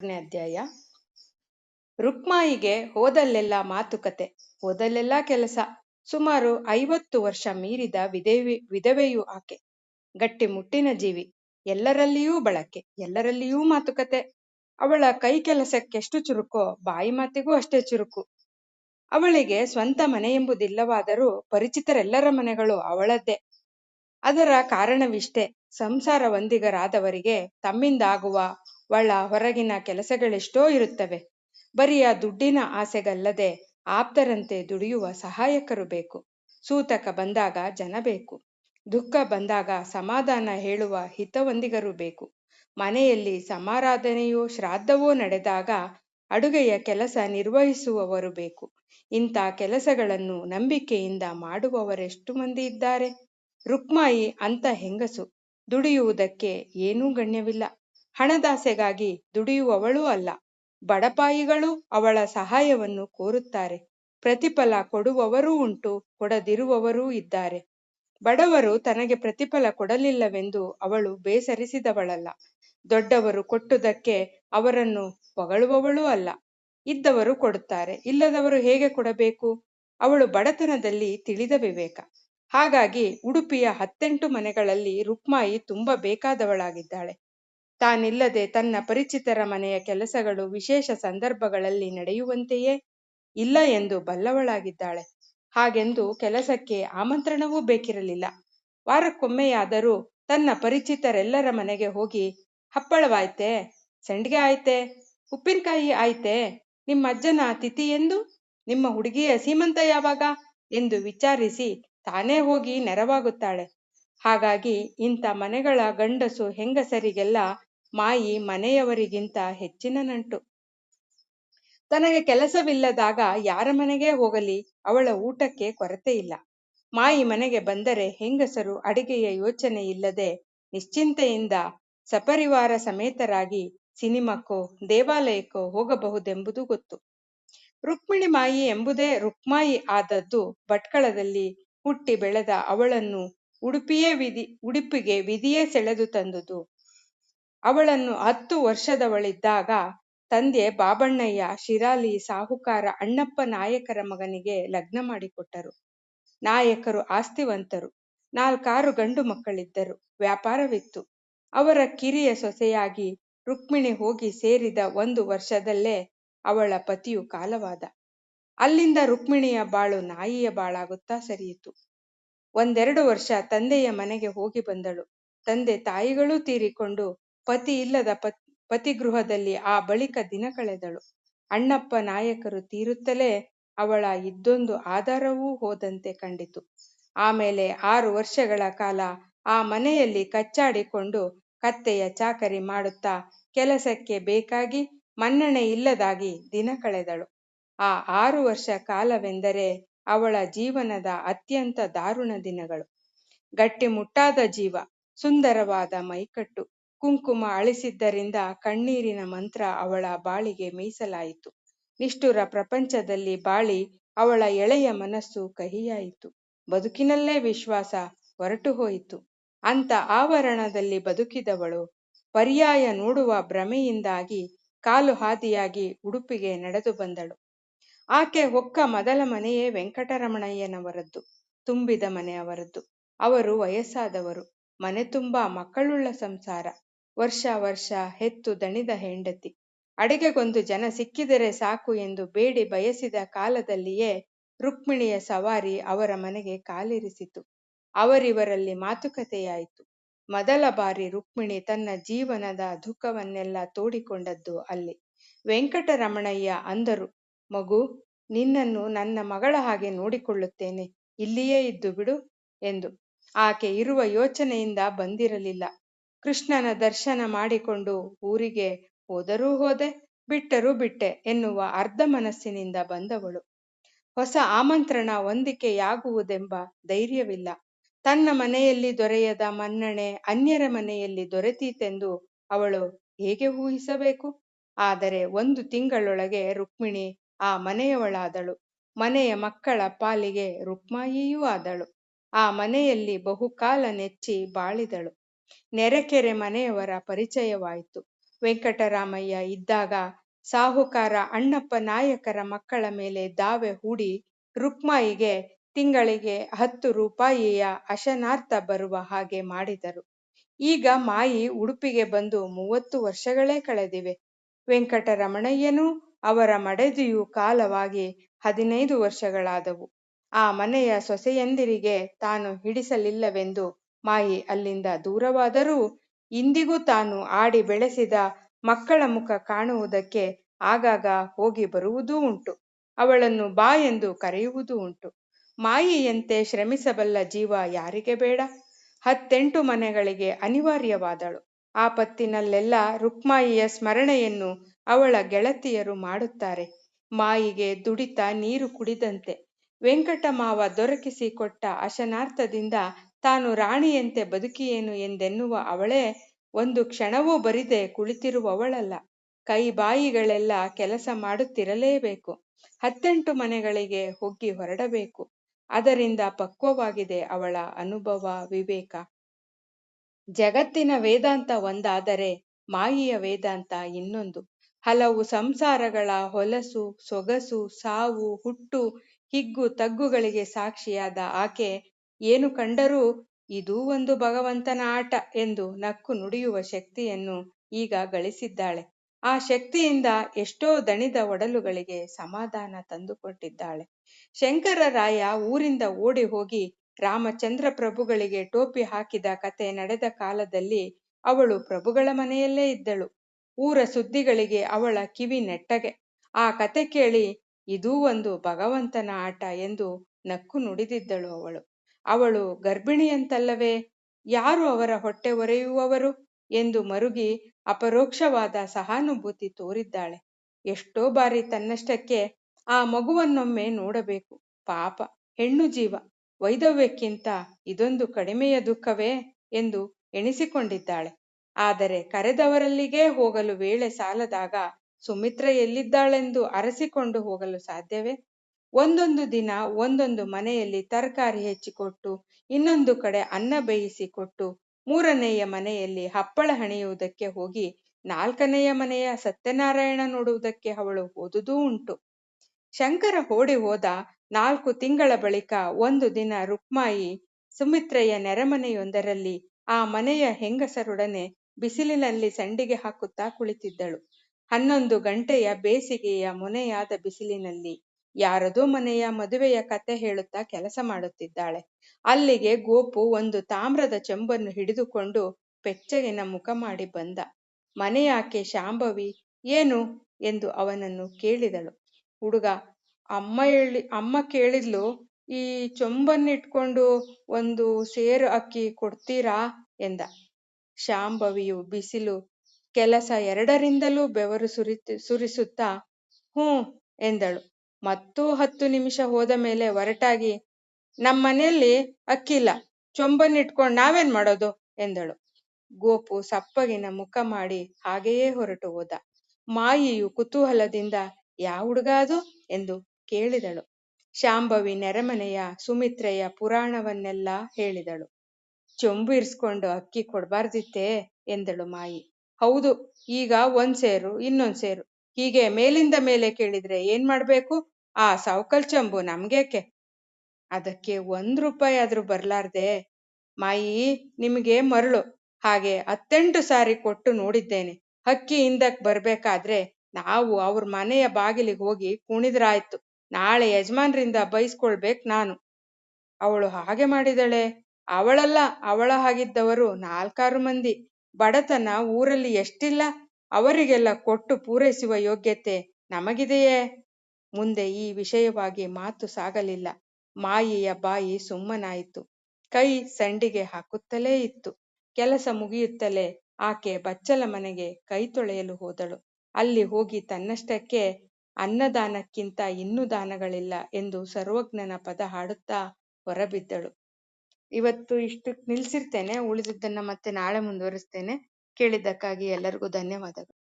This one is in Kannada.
ಅಧ್ಯಾಯ. ರುಕ್ಮಾಯಿಗೆ ಹೋದಲ್ಲೆಲ್ಲ ಮಾತುಕತೆ, ಹೋದಲ್ಲೆಲ್ಲ ಕೆಲಸ. ಸುಮಾರು ಐವತ್ತು ವರ್ಷ ಮೀರಿದ ವಿಧವೆ ವಿಧವೆಯು ಆಕೆ. ಗಟ್ಟಿ ಮುಟ್ಟಿನ ಜೀವಿ, ಎಲ್ಲರಲ್ಲಿಯೂ ಬಳಕೆ, ಎಲ್ಲರಲ್ಲಿಯೂ ಮಾತುಕತೆ. ಅವಳ ಕೈ ಕೆಲಸಕ್ಕೆಷ್ಟು ಚುರುಕೋ, ಬಾಯಿ ಮಾತಿಗೂ ಅಷ್ಟೇ ಚುರುಕು. ಅವಳಿಗೆ ಸ್ವಂತ ಮನೆ ಎಂಬುದಿಲ್ಲವಾದರೂ ಪರಿಚಿತರೆಲ್ಲರ ಮನೆಗಳು ಅವಳದ್ದೇ. ಅದರ ಕಾರಣವಿಷ್ಟೇ, ಸಂಸಾರ ವಂದಿಗರಾದವರಿಗೆ ತಮ್ಮಿಂದಾಗುವ ಒಳ ಹೊರಗಿನ ಕೆಲಸಗಳೆಷ್ಟೋ ಇರುತ್ತವೆ. ಬರಿಯ ದುಡ್ಡಿನ ಆಸೆಗಲ್ಲದೆ ಆಪ್ತರಂತೆ ದುಡಿಯುವ ಸಹಾಯಕರು ಬೇಕು. ಸೂತಕ ಬಂದಾಗ ಜನ ಬೇಕು. ದುಃಖ ಬಂದಾಗ ಸಮಾಧಾನ ಹೇಳುವ ಹಿತವೊಂದಿಗರು ಬೇಕು. ಮನೆಯಲ್ಲಿ ಸಮಾರಾಧನೆಯೋ ಶ್ರಾದ್ದವೋ ನಡೆದಾಗ ಅಡುಗೆಯ ಕೆಲಸ ನಿರ್ವಹಿಸುವವರು ಬೇಕು. ಇಂಥ ಕೆಲಸಗಳನ್ನು ನಂಬಿಕೆಯಿಂದ ಮಾಡುವವರೆಷ್ಟು ಮಂದಿ ಇದ್ದಾರೆ? ರುಕ್ಮಾಯಿ ಅಂತ ಹೆಂಗಸು? ದುಡಿಯುವುದಕ್ಕೆ ಏನೂ ಗಣ್ಯವಿಲ್ಲ. ಹಣದಾಸೆಗಾಗಿ ದುಡಿಯುವವಳೂ ಅಲ್ಲ. ಬಡಪಾಯಿಗಳೂ ಅವಳ ಸಹಾಯವನ್ನು ಕೋರುತ್ತಾರೆ. ಪ್ರತಿಫಲ ಕೊಡುವವರೂ ಉಂಟು, ಕೊಡದಿರುವವರೂ ಇದ್ದಾರೆ. ಬಡವರು ತನಗೆ ಪ್ರತಿಫಲ ಕೊಡಲಿಲ್ಲವೆಂದು ಅವಳು ಬೇಸರಿಸಿದವಳಲ್ಲ. ದೊಡ್ಡವರು ಕೊಟ್ಟುದಕ್ಕೆ ಅವರನ್ನು ಹೊಗಳುವವಳೂ ಅಲ್ಲ. ಇದ್ದವರು ಕೊಡುತ್ತಾರೆ, ಇಲ್ಲದವರು ಹೇಗೆ ಕೊಡಬೇಕು? ಅವಳು ಬಡತನದಲ್ಲಿ ತಿಳಿದ ವಿವೇಕ. ಹಾಗಾಗಿ ಉಡುಪಿಯ ಹತ್ತೆಂಟು ಮನೆಗಳಲ್ಲಿ ರುಕ್ಮಾಯಿ ತುಂಬ ಬೇಕಾದವಳಾಗಿದ್ದಾಳೆ. ತಾನಿಲ್ಲದೆ ತನ್ನ ಪರಿಚಿತರ ಮನೆಯ ಕೆಲಸಗಳು ವಿಶೇಷ ಸಂದರ್ಭಗಳಲ್ಲಿ ನಡೆಯುವಂತೆಯೇ ಇಲ್ಲ ಎಂದು ಬಲ್ಲವಳಾಗಿದ್ದಾಳೆ. ಹಾಗೆಂದು ಕೆಲಸಕ್ಕೆ ಆಮಂತ್ರಣವೂ ಬೇಕಿರಲಿಲ್ಲ. ವಾರಕ್ಕೊಮ್ಮೆಯಾದರೂ ತನ್ನ ಪರಿಚಿತರೆಲ್ಲರ ಮನೆಗೆ ಹೋಗಿ, ಹಪ್ಪಳವಾಯ್ತೆ, ಸಂಡಿಗೆ ಆಯ್ತೆ, ಉಪ್ಪಿನಕಾಯಿ ಆಯ್ತೆ, ನಿಮ್ಮ ಅಜ್ಜನ ತಿಥಿ ಎಂದು, ನಿಮ್ಮ ಹುಡುಗಿಯ ಸೀಮಂತ ಯಾವಾಗ? ಎಂದು ವಿಚಾರಿಸಿ ತಾನೇ ಹೋಗಿ ನೆರವಾಗುತ್ತಾಳೆ. ಹಾಗಾಗಿ ಇಂಥ ಮನೆಗಳ ಗಂಡಸು ಹೆಂಗಸರಿಗೆಲ್ಲ ಮಾಯಿ ಮನೆಯವರಿಗಿಂತ ಹೆಚ್ಚಿನ ನಂಟು ತನಗೆ ಕೆಲಸವಿಲ್ಲದಾಗ ಯಾರ ಮನೆಗೆ ಹೋಗಲಿ, ಅವಳ ಊಟಕ್ಕೆ ಕೊರತೆ ಇಲ್ಲ. ಮಾಯಿ ಮನೆಗೆ ಬಂದರೆ ಹೆಂಗಸರು ಅಡಿಗೆಯ ಯೋಚನೆ ಇಲ್ಲದೆ ನಿಶ್ಚಿಂತೆಯಿಂದ ಸಪರಿವಾರ ಸಮೇತರಾಗಿ ಸಿನಿಮಾಕ್ಕೋ, ದೇವಾಲಯಕ್ಕೋ ಹೋಗಬಹುದೆಂಬುದು ಗೊತ್ತು. ರುಕ್ಮಿಣಿ ಮಾಯಿ ಎಂಬುದೇ ರುಕ್ಮಾಯಿ ಆದದ್ದು ಭಟ್ಕಳದಲ್ಲಿ ಹುಟ್ಟಿ ಬೆಳೆದ ಅವಳನ್ನು ಉಡುಪಿಯೇ ವಿಧಿ, ಉಡುಪಿಗೆ ವಿಧಿಯೇ ಸೆಳೆದು ತಂದುದು ಅವಳನ್ನು ಹತ್ತು ವರ್ಷದವಳಿದ್ದಾಗ ತಂದೆ ಬಾಬಣ್ಣಯ್ಯ, ಶಿರಾಲಿ, ಸಾಹುಕಾರ, ಅಣ್ಣಪ್ಪ ನಾಯಕರ ಮಗನಿಗೆ ಲಗ್ನ ಮಾಡಿಕೊಟ್ಟರು. ನಾಯಕರು ಆಸ್ತಿವಂತರು. ನಾಲ್ಕಾರು ಗಂಡು ಮಕ್ಕಳಿದ್ದರು. ವ್ಯಾಪಾರವಿತ್ತು. ಅವರ ಕಿರಿಯ ಸೊಸೆಯಾಗಿ ರುಕ್ಮಿಣಿ ಹೋಗಿ ಸೇರಿದ ಒಂದು ವರ್ಷದಲ್ಲೇ ಅವಳ ಪತಿಯು ಕಾಲವಾದ. ಅಲ್ಲಿಂದ ರುಕ್ಮಿಣಿಯ ಬಾಳು ನಾಯಿಯ ಬಾಳಾಗುತ್ತಾ ಸರಿಯಿತು. ಒಂದೆರಡು ವರ್ಷ ತಂದೆಯ ಮನೆಗೆ ಹೋಗಿ ಬಂದಳು. ತಂದೆ ತಾಯಿಗಳೂ ತೀರಿಕೊಂಡು ಪತಿ ಇಲ್ಲದ ಪತಿ, ಪತಿಗೃಹದಲ್ಲಿ ಆ ಬಳಿಕ ದಿನ ಕಳೆದಳು ಅಣ್ಣಪ್ಪ ನಾಯಕರು ತೀರುತ್ತಲೇ ಅವಳ ಇದ್ದೊಂದು ಆಧಾರವೂ ಹೋದಂತೆ ಕಂಡಿತು. ಆಮೇಲೆ ಆರು ವರ್ಷಗಳ ಕಾಲ ಆ ಮನೆಯಲ್ಲಿ ಕಚ್ಚಾಡಿಕೊಂಡು ಕತ್ತೆಯ ಚಾಕರಿ ಮಾಡುತ್ತಾ ಕೆಲಸಕ್ಕೆ ಬೇಕಾಗಿ ಮನ್ನಣೆ ಇಲ್ಲದಾಗಿ ದಿನ ಕಳೆದಳು ಆ ಆರು ವರ್ಷ ಕಾಲವೆಂದರೆ ಅವಳ ಜೀವನದ ಅತ್ಯಂತ ದಾರುಣ ದಿನಗಳು. ಗಟ್ಟಿಮುಟ್ಟಾದ ಜೀವ, ಸುಂದರವಾದ ಮೈಕಟ್ಟು ಕುಂಕುಮ ಅಳಿಸಿದ್ದರಿಂದ ಕಣ್ಣೀರಿನ ಮಂತ್ರ ಅವಳ ಬಾಳಿಗೆ ಮೀಸಲಾಯಿತು. ನಿಷ್ಠುರ ಪ್ರಪಂಚದಲ್ಲಿ ಬಾಳಿ ಅವಳ ಎಳೆಯ ಮನಸ್ಸು ಕಹಿಯಾಯಿತು. ಬದುಕಿನಲ್ಲೇ ವಿಶ್ವಾಸ ಹೊರಟು ಹೋಯಿತು. ಅಂತ ಆವರಣದಲ್ಲಿ ಬದುಕಿದವಳು ಪರ್ಯಾಯ ನೋಡುವ ಭ್ರಮೆಯಿಂದಾಗಿ ಕಾಲು ಹಾದಿಯಾಗಿ ಉಡುಪಿಗೆ ನಡೆದು ಬಂದಳು. ಆಕೆ ಹೊಕ್ಕ ಮೊದಲ ಮನೆಯೇ ವೆಂಕಟರಮಣಯ್ಯನವರದ್ದು, ತುಂಬಿದ ಮನೆಯವರದ್ದು ಅವರು ವಯಸ್ಸಾದವರು, ಮನೆ ತುಂಬಾ ಮಕ್ಕಳುಳ್ಳ ಸಂಸಾರ. ವರ್ಷ ವರ್ಷ ಹೆತ್ತು ದಣಿದ ಹೆಂಡತಿ. ಅಡಿಗೆಗೊಂದು ಜನ ಸಿಕ್ಕಿದರೆ ಸಾಕು ಎಂದು ಬೇಡಿ ಬಯಸಿದ ಕಾಲದಲ್ಲಿಯೇ ರುಕ್ಮಿಣಿಯ ಸವಾರಿ ಅವರ ಮನೆಗೆ ಕಾಲಿರಿಸಿತು. ಅವರಿವರಲ್ಲಿ ಮಾತುಕತೆಯಾಯಿತು. ಮೊದಲ ಬಾರಿ ರುಕ್ಮಿಣಿ ತನ್ನ ಜೀವನದ ದುಃಖವನ್ನೆಲ್ಲ ತೋಡಿಕೊಂಡದ್ದು ಅಲ್ಲಿ. ವೆಂಕಟರಮಣಯ್ಯ ಅಂದರು, ಮಗು, ನಿನ್ನನ್ನು ನನ್ನ ಮಗಳ ಹಾಗೆ ನೋಡಿಕೊಳ್ಳುತ್ತೇನೆ. ಇಲ್ಲಿಯೇ ಇದ್ದು ಬಿಡು ಎಂದು. ಆಕೆ ಇರುವ ಯೋಚನೆಯಿಂದ ಬಂದಿರಲಿಲ್ಲ. ಕೃಷ್ಣನ ದರ್ಶನ ಮಾಡಿಕೊಂಡು ಊರಿಗೆ ಹೋದರೂ ಹೋದೆ, ಬಿಟ್ಟರೂ ಬಿಟ್ಟೆ ಎನ್ನುವ ಅರ್ಧ ಮನಸ್ಸಿನಿಂದ ಬಂದವಳು. ಹೊಸ ಆಮಂತ್ರಣ ಹೊಂದಿಕೆಯಾಗುವುದೆಂಬ ಧೈರ್ಯವಿಲ್ಲ. ತನ್ನ ಮನೆಯಲ್ಲಿ ದೊರೆಯದ ಮನ್ನಣೆ ಅನ್ಯರ ಮನೆಯಲ್ಲಿ ದೊರೆತೀತೆಂದು ಅವಳು ಹೇಗೆ ಊಹಿಸಬೇಕು? ಆದರೆ ಒಂದು ತಿಂಗಳೊಳಗೆ ರುಕ್ಮಿಣಿ ಆ ಮನೆಯವಳಾದಳು. ಮನೆಯ ಮಕ್ಕಳ ಪಾಲಿಗೆ ರುಕ್ಮಾಯಿಯೂ ಆದಳು. ಆ ಮನೆಯಲ್ಲಿ ಬಹುಕಾಲ ನೆಚ್ಚಿ ಬಾಳಿದಳು. ನೆರೆಕೆರೆ ಮನೆಯವರ ಪರಿಚಯವಾಯಿತು. ವೆಂಕಟರಾಮಯ್ಯ ಇದ್ದಾಗ ಸಾಹುಕಾರ ಅಣ್ಣಪ್ಪ ನಾಯಕರ ಮಕ್ಕಳ ಮೇಲೆ ದಾವೆ ಹೂಡಿ ರುಕ್ಮಾಯಿಗೆ ತಿಂಗಳಿಗೆ ಹತ್ತು ರೂಪಾಯಿಯ ಅಶನಾರ್ಥ ಬರುವ ಹಾಗೆ ಮಾಡಿದರು. ಈಗ ಮಾಯಿ ಉಡುಪಿಗೆ ಬಂದು ಮೂವತ್ತು ವರ್ಷಗಳೇ ಕಳೆದಿವೆ. ವೆಂಕಟರಮಣಯ್ಯನೂ ಅವರ ಮಡದಿಯು ಕಾಲವಾಗಿ ಹದಿನೈದು ವರ್ಷಗಳಾದವು. ಆ ಮನೆಯ ಸೊಸೆಯಂದಿರಿಗೆ ತಾನು ಹಿಡಿಸಲಿಲ್ಲವೆಂದು ಮಾಯಿ ಅಲ್ಲಿಂದ ದೂರವಾದರೂ ಇಂದಿಗೂ ತಾನು ಆಡಿ ಬೆಳೆಸಿದ ಮಕ್ಕಳ ಮುಖ ಕಾಣುವುದಕ್ಕೆ ಆಗಾಗ ಹೋಗಿ ಬರುವುದೂ ಉಂಟು. ಅವಳನ್ನು ಬಾ ಎಂದು ಕರೆಯುವುದೂ ಉಂಟು. ಮಾಯಿಯಂತೆ ಶ್ರಮಿಸಬಲ್ಲ ಜೀವ ಯಾರಿಗೆ ಬೇಡ? ಹತ್ತೆಂಟು ಮನೆಗಳಿಗೆ ಅನಿವಾರ್ಯವಾದಳು. ಆಪತ್ತಿನಲ್ಲೆಲ್ಲ ರುಕ್ಮಾಯಿಯ ಸ್ಮರಣೆಯನ್ನು ಅವಳ ಗೆಳತಿಯರು ಮಾಡುತ್ತಾರೆ. ಮಾಯಿಗೆ ದುಡಿತ ನೀರು ಕುಡಿದಂತೆ. ವೆಂಕಟಮಾವ ದೊರಕಿಸಿಕೊಟ್ಟ ಅಶನಾರ್ಥದಿಂದ ತಾನು ರಾಣಿಯಂತೆ ಬದುಕಿಯೇನು ಎಂದೆನ್ನುವ ಅವಳೇ ಒಂದು ಕ್ಷಣವೂ ಬರಿದೆ ಕುಳಿತಿರುವವಳಲ್ಲ. ಕೈ ಬಾಯಿಗಳೆಲ್ಲ ಕೆಲಸ ಮಾಡುತ್ತಿರಲೇಬೇಕು. ಹತ್ತೆಂಟು ಮನೆಗಳಿಗೆ ಹೊಗ್ಗಿ ಹೊರಡಬೇಕು. ಅದರಿಂದ ಪಕ್ವವಾಗಿದೆ ಅವಳ ಅನುಭವ ವಿವೇಕ. ಜಗತ್ತಿನ ವೇದಾಂತ ಒಂದಾದರೆ ಮಾಯಿಯ ವೇದಾಂತ ಇನ್ನೊಂದು. ಹಲವು ಸಂಸಾರಗಳ ಹೊಲಸು, ಸೊಗಸು, ಸಾವು, ಹುಟ್ಟು, ಹಿಗ್ಗು, ತಗ್ಗುಗಳಿಗೆ ಸಾಕ್ಷಿಯಾದ ಆಕೆ ಏನು ಕಂಡರೂ ಇದೂ ಒಂದು ಭಗವಂತನ ಆಟ ಎಂದು ನಕ್ಕು ನುಡಿಯುವ ಶಕ್ತಿಯನ್ನು ಈಗ ಗಳಿಸಿದ್ದಾಳೆ. ಆ ಶಕ್ತಿಯಿಂದ ಎಷ್ಟೋ ದಣಿದ ಒಡಲುಗಳಿಗೆ ಸಮಾಧಾನ ತಂದುಕೊಟ್ಟಿದ್ದಾಳೆ. ಶಂಕರರಾಯ ಊರಿಂದ ಓಡಿ ಹೋಗಿ ರಾಮಚಂದ್ರ ಪ್ರಭುಗಳಿಗೆ ಟೋಪಿ ಹಾಕಿದ ಕತೆ ನಡೆದ ಕಾಲದಲ್ಲಿ ಅವಳು ಪ್ರಭುಗಳ ಮನೆಯಲ್ಲೇ ಇದ್ದಳು. ಊರ ಸುದ್ದಿಗಳಿಗೆ ಅವಳ ಕಿವಿ ನೆಟ್ಟಗೆ. ಆ ಕತೆ ಕೇಳಿ ಇದೂ ಒಂದು ಭಗವಂತನ ಆಟ ಎಂದು ನಕ್ಕು ನುಡಿದಿದ್ದಳು ಅವಳು. ಅವಳು ಗರ್ಭಿಣಿಯಂತಲ್ಲವೇ? ಯಾರು ಅವರ ಹೊಟ್ಟೆ ಒರೆಯುವವರು? ಎಂದು ಮರುಗಿ ಅಪರೋಕ್ಷವಾದ ಸಹಾನುಭೂತಿ ತೋರಿದ್ದಾಳೆ. ಎಷ್ಟೋ ಬಾರಿ ತನ್ನಷ್ಟಕ್ಕೆ ಆ ಮಗುವನ್ನೊಮ್ಮೆ ನೋಡಬೇಕು. ಪಾಪ, ಹೆಣ್ಣು ಜೀವ. ವೈದವ್ಯಕ್ಕಿಂತ ಇದೊಂದು ಕಡಿಮೆಯ ದುಃಖವೇ? ಎಂದು ಎಣಿಸಿಕೊಂಡಿದ್ದಾಳೆ. ಆದರೆ ಕರೆದವರಲ್ಲಿಗೇ ಹೋಗಲು ವೇಳೆ ಸಾಲದಾಗ ಸುಮಿತ್ರ ಎಲ್ಲಿದ್ದಾಳೆಂದು ಅರಸಿಕೊಂಡು ಹೋಗಲು ಸಾಧ್ಯವೇ? ಒಂದೊಂದು ದಿನ ಒಂದೊಂದು ಮನೆಯಲ್ಲಿ ತರಕಾರಿ ಹೆಚ್ಚಿಕೊಟ್ಟು, ಇನ್ನೊಂದು ಕಡೆ ಅನ್ನ ಬೇಯಿಸಿಕೊಟ್ಟು, ಮೂರನೆಯ ಮನೆಯಲ್ಲಿ ಹಪ್ಪಳ ಹಣಿಯುವುದಕ್ಕೆ ಹೋಗಿ, ನಾಲ್ಕನೆಯ ಮನೆಯ ಸತ್ಯನಾರಾಯಣ ನೋಡುವುದಕ್ಕೆ ಅವಳು ಓದುದೂ ಉಂಟು. ಶಂಕರ ಓಡಿ ಹೋದ ನಾಲ್ಕು ತಿಂಗಳ ಬಳಿಕ ಒಂದು ದಿನ ರುಕ್ಮಾಯಿ ಸುಮಿತ್ರೆಯ ನೆರೆಮನೆಯೊಂದರಲ್ಲಿ ಆ ಮನೆಯ ಹೆಂಗಸರೊಡನೆ ಬಿಸಿಲಿನಲ್ಲಿ ಸಂಡಿಗೆ ಹಾಕುತ್ತಾ ಕುಳಿತಿದ್ದಳು. ಹನ್ನೊಂದು ಗಂಟೆಯ ಬೇಸಿಗೆಯ ಮೊನೆಯಾದ ಬಿಸಿಲಿನಲ್ಲಿ ಯಾರದೋ ಮನೆಯ ಮದುವೆಯ ಕತೆ ಹೇಳುತ್ತಾ ಕೆಲಸ ಮಾಡುತ್ತಿದ್ದಾಳೆ. ಅಲ್ಲಿಗೆ ಗೋಪು ಒಂದು ತಾಮ್ರದ ಚೆಂಬನ್ನು ಹಿಡಿದುಕೊಂಡು ಪೆಚ್ಚಗಿನ ಮುಖ ಮಾಡಿ ಬಂದ. ಮನೆಯಾಕೆ ಶಾಂಭವಿ? ಏನು? ಎಂದು ಅವನನ್ನು ಕೇಳಿದಳು. ಹುಡುಗ, ಅಮ್ಮ ಹೇಳಿ, ಅಮ್ಮ ಕೇಳಿದ್ಲು, ಈ ಚೊಂಬನ್ನಿಟ್ಕೊಂಡು ಒಂದು ಸೇರು ಅಕ್ಕಿ ಕೊಡ್ತೀರಾ? ಎಂದ. ಶಾಂಭವಿಯು ಬಿಸಿಲು, ಕೆಲಸ ಎರಡರಿಂದಲೂ ಬೆವರು ಸುರಿತು, ಸುರಿಸುತ್ತಾ, ಹ್ಞೂ, ಎಂದಳು. ಮತ್ತೂ ಹತ್ತು ನಿಮಿಷ ಹೋದ ಮೇಲೆ ಒರಟಾಗಿ ನಮ್ಮನೆಯಲ್ಲಿ ಅಕ್ಕಿಲ್ಲ ಚೊಂಬನ್ನಿಟ್ಕೊಂಡು ನಾವೇನ್ ಮಾಡೋದು? ಎಂದಳು. ಗೋಪು ಸಪ್ಪಗಿನ ಮುಖ ಮಾಡಿ ಹಾಗೆಯೇ ಹೊರಟು ಹೋದ. ಮಾಯಿಯು ಕುತೂಹಲದಿಂದ, ಯಾವ ಹುಡುಗ ಅದು? ಎಂದು ಕೇಳಿದಳು. ಶಾಂಭವಿ ನೆರೆಮನೆಯ ಸುಮಿತ್ರೆಯ ಪುರಾಣವನ್ನೆಲ್ಲ ಹೇಳಿದಳು. ಚೊಂಬು ಇರಿಸ್ಕೊಂಡು ಅಕ್ಕಿ ಕೊಡಬಾರ್ದಿತ್ತೇ? ಎಂದಳು ಮಾಯಿ. ಹೌದು, ಈಗ ಒಂದ್ ಸೇರು, ಇನ್ನೊಂದ್ ಸೇರು. ಹೀಗೆ ಮೇಲಿಂದ ಮೇಲೆ ಕೇಳಿದ್ರೆ ಏನ್ ಮಾಡ್ಬೇಕು? ಆ ಸೌಕಲ್ ಚಂಬು ನಮ್ಗೇಕೆ ಅದಕ್ಕೆ ಒಂದ್ ರೂಪಾಯಿ ಆದ್ರೂ ಬರ್ಲಾರ್ದೆ. ಮಾಯಿ, ನಿಮಗೆ ಮರಳು. ಹಾಗೆ ಹತ್ತೆಂಟು ಸಾರಿ ಕೊಟ್ಟು ನೋಡಿದ್ದೇನೆ. ಹಕ್ಕಿ ಹಿಂದಕ್ ಬರ್ಬೇಕಾದ್ರೆ ನಾವು ಅವ್ರ ಮನೆಯ ಬಾಗಿಲಿಗೆ ಹೋಗಿ ಕುಣಿದ್ರಾಯ್ತು. ನಾಳೆ ಯಜಮಾನ್ರಿಂದ ಬೈಸ್ಕೊಳ್ಬೇಕು ನಾನು. ಅವಳು ಹಾಗೆ ಮಾಡಿದಳೆ. ಅವಳಲ್ಲ, ಅವಳ ಹಾಗಿದ್ದವರು ನಾಲ್ಕಾರು ಮಂದಿ. ಬಡತನ ಊರಲ್ಲಿ ಎಷ್ಟಿಲ್ಲ? ಅವರಿಗೆಲ್ಲ ಕೊಟ್ಟು ಪೂರೈಸುವ ಯೋಗ್ಯತೆ ನಮಗಿದೆಯೇ? ಮುಂದೆ ಈ ವಿಷಯವಾಗಿ ಮಾತು ಸಾಗಲಿಲ್ಲ. ಮಾಯಿಯ ಬಾಯಿ ಸುಮ್ಮನಾಯಿತು. ಕೈ ಸಂಡಿಗೆ ಹಾಕುತ್ತಲೇ ಇತ್ತು. ಕೆಲಸ ಮುಗಿಯುತ್ತಲೇ ಆಕೆ ಬಚ್ಚಲ ಮನೆಗೆ ಕೈ ತೊಳೆಯಲು ಹೋದಳು. ಅಲ್ಲಿ ಹೋಗಿ ತನ್ನಷ್ಟಕ್ಕೆ ಅನ್ನದಾನಕ್ಕಿಂತ ಇನ್ನೂ ದಾನಗಳಿಲ್ಲ ಎಂದು ಸರ್ವಜ್ಞನ ಪದ ಹಾಡುತ್ತಾ ಹೊರಬಿದ್ದಳು. ಇವತ್ತು ಇಷ್ಟಕ್ಕೆ ನಿಲ್ಸಿರ್ತೇನೆ, ಉಳಿದಿದ್ದನ್ನ ಮತ್ತೆ ನಾಳೆ ಮುಂದುವರಿಸ್ತೇನೆ ಕೇಳಿದ್ದಕ್ಕಾಗಿ ಎಲ್ಲರಿಗೂ ಧನ್ಯವಾದಗಳು.